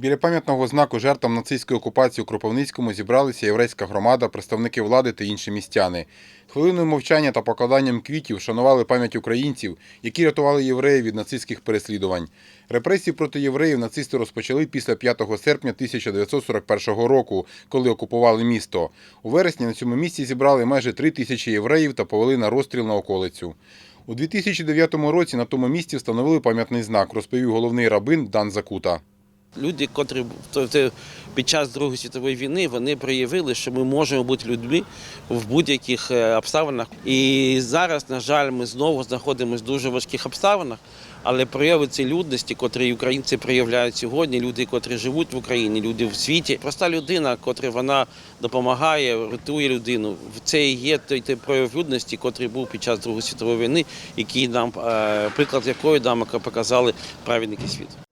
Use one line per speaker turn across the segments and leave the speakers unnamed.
Біля пам'ятного знаку жертвам нацистської окупації у Кропивницькому зібралися єврейська громада, представники влади та інші містяни. Хвилиною мовчання та покладанням квітів шанували пам'ять українців, які рятували євреїв від нацистських переслідувань. Репресії проти євреїв нацисти розпочали після 5 серпня 1941 року, коли окупували місто. У вересні на цьому місці зібрали майже три тисячі євреїв та повели на розстріл на околицю. У 2009 році на тому місці встановили пам'ятний знак, розповів головний рабин Дан Закута.
Люди, котрі під час Другої світової війни вони проявили, що ми можемо бути людьми в будь-яких е, обставинах. І зараз, на жаль, ми знову знаходимося в дуже важких обставинах. Але прояви цієї людності, котрі українці проявляють сьогодні, люди, котрі живуть в Україні, люди в світі, проста людина, котра вона допомагає, рятує людину. Це і є той, той прояв людності, котрий був під час Другої світової війни, який нам е, приклад якої нам показали праведники світу.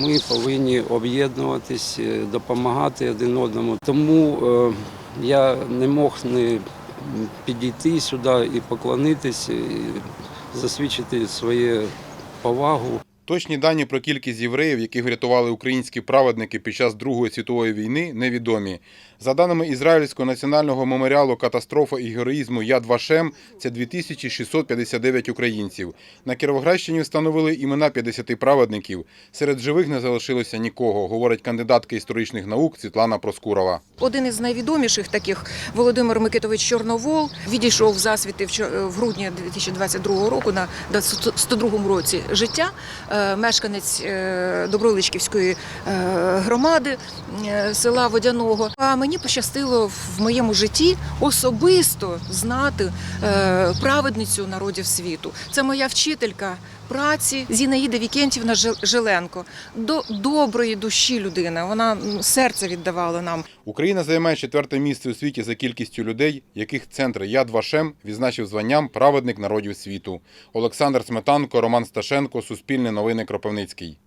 Ми повинні об'єднуватись, е, допомагати один одному. Тому е, я не мог не підійти сюди і поклонитись, і засвідчити свою повагу.
Точні дані про кількість євреїв, яких врятували українські праведники під час Другої світової війни, невідомі. За даними Ізраїльського національного меморіалу катастрофа і героїзму Яд Вашем, це 2659 українців. На Кіровоградщині встановили імена 50 праведників. Серед живих не залишилося нікого, говорить кандидатка історичних наук Світлана Проскурова.
Один із найвідоміших таких Володимир Микитович Чорновол відійшов в засвіти в грудні 2022 року на 102 році життя. Е, Мешканець е, Доброличківської е, громади села Водяного. А мені пощастило в моєму житті особисто знати праведницю народів світу. Це моя вчителька праці Зінаїда Вікентівна Жиленко. До доброї душі людина. Вона серце віддавала нам.
Україна займає четверте місце у світі за кількістю людей, яких центр Яд Вашем відзначив званням праведник народів світу. Олександр Сметанко, Роман Сташенко, Суспільне новини Кропивницький.